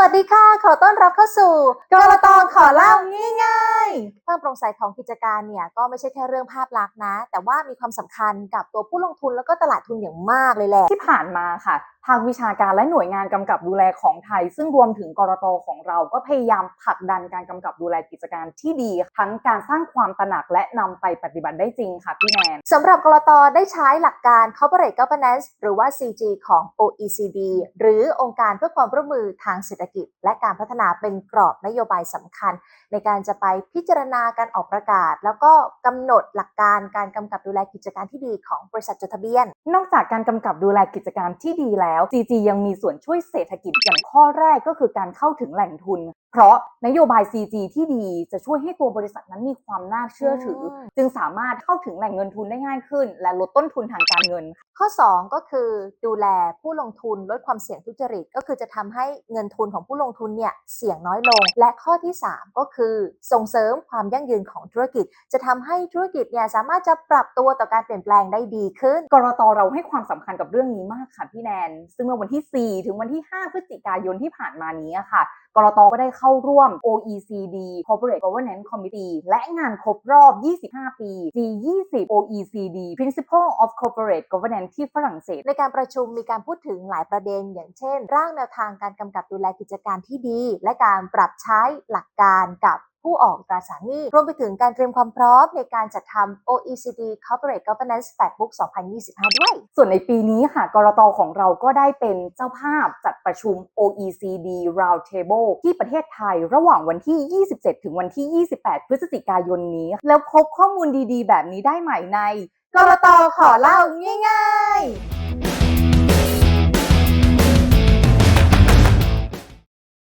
วัสดีค่ะ ขอต้อนรับเข้าสู่กรตองขอเล่าง่ายๆ ความโปร่งใสของกิจการเนี่ยก็ไม่ใช่แค่เรื่องภาพลักษณ์นะ แต่ว่ามีความสำคัญกับตัวผู้ลงทุนแล้วก็ตลาดทุนอย่างมากเลยแหละที่ผ่านมาค่ะทางวิชาการและหน่วยงานกำกับดูแลของไทย ซึ่งรวมถึงกรตของเราก็พยายามผลักดันการกำกับดูแลกิจการที่ดี ทั้งการสร้างความตระหนักและนำไปปฏิบัติได้จริงค่ะพี่แนนสำหรับกรตได้ใช้หลักการ Corporate Governance หรือว่า CG ของ OECD หรือองค์การเพื่อความร่วมมือทางเศรษฐกิจ และการพัฒนาเป็นกรอบนโยบายสำคัญ ในการจะไปพิจารณาการออกประกาศ แล้วก็กำหนดหลักการการกำกับดูแลกิจการที่ดีของบริษัทจดทะเบียน นอกจากการกำกับดูแลกิจการที่ดีแล้ว CG ยังมีส่วนช่วยเศรษฐกิจอย่างข้อแรกก็คือการเข้าถึงแหล่งทุน เพราะนโยบาย CG ที่ดีจะช่วยให้ตัวบริษัทนั้นมีความน่าเชื่อถืออมจึงสามารถเข้าถึงแหล่งเงินทุนได้ง่ายขึ้น และลดต้นทุนทางการเงิน ข้อ 2 ก็คือดูแลผู้ลงทุนลดความเสี่ยงทุจริตก็คือจะทำให้เงินทุนของผู้ลงทุนเนี่ยเสี่ยงน้อยลง และข้อที่ 3 ก็คือส่งเสริมความยั่งยืนของธุรกิจ จะทำให้ธุรกิจเนี่ยสามารถจะปรับตัวต่อการเปลี่ยนแปลงได้ดีขึ้น กรตเราให้ความสำคัญกับเรื่องนี้มากค่ะพี่แนน ซึ่งเมื่อวันที่ 4 ถึงวันที่ 5 พฤศจิกายนที่ผ่านมานี้อะค่ะกรตก็ได้เข้าร่วม OECD Corporate Governance Committee และงานครบรอบ 25 ปี G20 OECD Principle of Corporate Governance ที่ฝรั่งเศส ในการประชุมมีการพูดถึงหลายประเด็น อย่างเช่น ร่างแนวทางการกำกับดูแลกิจการที่ดี และการปรับใช้หลักการกับ ผู้ออกตราสารหนี้ รวมไปถึงการเตรียมความพร้อมในการจัดทำ OECD Corporate Governance Factbook 2025 ด้วย ส่วนในปีนี้ค่ะกรตของเราก็ได้เป็นเจ้าภาพจัดประชุม OECD Roundtable ที่ประเทศไทยระหว่างวันที่ 27 ถึงวันที่ 28 พฤศจิกายนนี้ แล้วพบข้อมูลดีๆ แบบนี้ได้ใหม่ในกรตขอเล่าง่าย ๆ